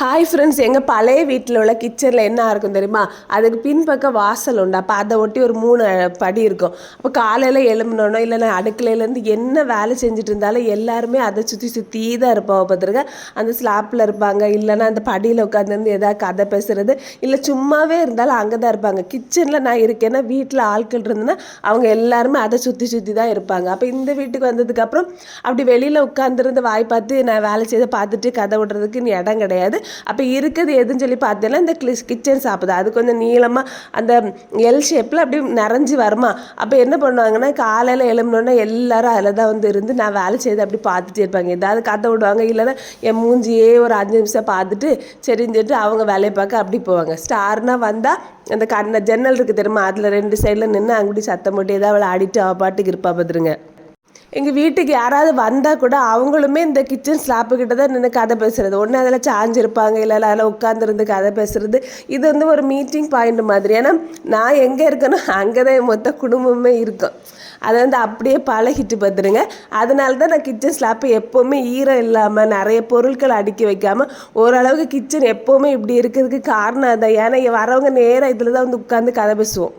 Hi friends எங்கள் பழைய வீட்டில் உள்ள கிச்சனில் என்ன இருக்கும் தெரியுமா? அதுக்கு பின்பக்கம் வாசல் உண்டு. அப்போ அதை ஒட்டி ஒரு மூணு படி இருக்கும். அப்போ காலையில் எழும்புனோனோ இல்லைன்னா அடுக்கலையிலேருந்து என்ன வேலை செஞ்சுட்டு இருந்தாலும் எல்லாருமே அதை சுற்றி சுற்றி தான் இருப்பாங்க பார்த்துருங்க அந்த ஸ்லாப்பில் இருப்பாங்க. இல்லைன்னா அந்த படியில் உட்காந்துருந்து எதாவது கதை பேசுகிறது இல்லை சும்மாவே இருந்தாலும் அங்கே தான் இருப்பாங்க. கிச்சனில் நான் இருக்கேன்னா வீட்டில் ஆட்கள் இருந்ததுன்னா அவங்க எல்லாருமே அதை சுற்றி சுற்றி தான் இருப்பாங்க. அப்போ இந்த வீட்டுக்கு வந்ததுக்கப்புறம் அப்படி வெளியில் உட்காந்துருந்து வாய் பார்த்து நான் வேலை செய்த பார்த்துட்டு கதை விடுறதுக்கு இடம் கிடையாது. அப்போ இருக்குது எதுன்னு சொல்லி பார்த்தேன்னா இந்த கிளிஸ் கிச்சன் சாப்பிடுது. அது கொஞ்சம் நீளமாக அந்த எல் ஷேப்பில் அப்படி நிறைஞ்சு வருமா? அப்போ என்ன பண்ணுவாங்கன்னா காலையில் எழும்பினோன்னா எல்லாரும் அதில் தான் வந்து இருந்து நான் வேலை செய்து அப்படி பார்த்துட்டே இருப்பாங்க. ஏதாவது கதை விடுவாங்க இல்லைன்னா என் மூஞ்சியே ஒரு அஞ்சு நிமிஷம் பார்த்துட்டு சரின்னு சொல்லிட்டு அவங்க வேலையை பார்க்க அப்படி போவாங்க. ஸ்டார்னால் வந்தால் அந்த கண்ண ஜன்னல் இருக்குது தெரியுமா? அதில் ரெண்டு சைடில் நின்று அங்குடி சத்தம் போட்டு ஏதாவது அவளை ஆடிட்டு அவள் பாட்டுக்கு இருப்பா பார்த்துருங்க. எங்கள் வீட்டுக்கு யாராவது வந்தால் கூட அவங்களுமே இந்த கிச்சன் ஸ்லாப்பு கிட்ட தான் நின்று கதை பேசுறது. ஒன்று அதில் சாஞ்சிருப்பாங்க இல்லை அதில் உட்காந்துருந்து கதை பேசுறது. இது வந்து ஒரு மீட்டிங் பாயிண்ட் மாதிரி. ஏன்னா நான் எங்கே இருக்கேனோ அங்கே தான் என் மொத்த குடும்பமே இருக்கும். அதை வந்து அப்படியே பழகிட்டு பார்த்துருங்க. அதனால தான் நான் கிச்சன் ஸ்லாப்பை எப்போவுமே ஈரம் இல்லாமல் நிறைய பொருட்கள் அடுக்கி வைக்காமல் ஓரளவுக்கு கிச்சன் எப்போவுமே இப்படி இருக்கிறதுக்கு காரணம் அதான். ஏன்னா வரவங்க நேராக இதில் தான் வந்து உட்காந்து கதை பேசுவோம்.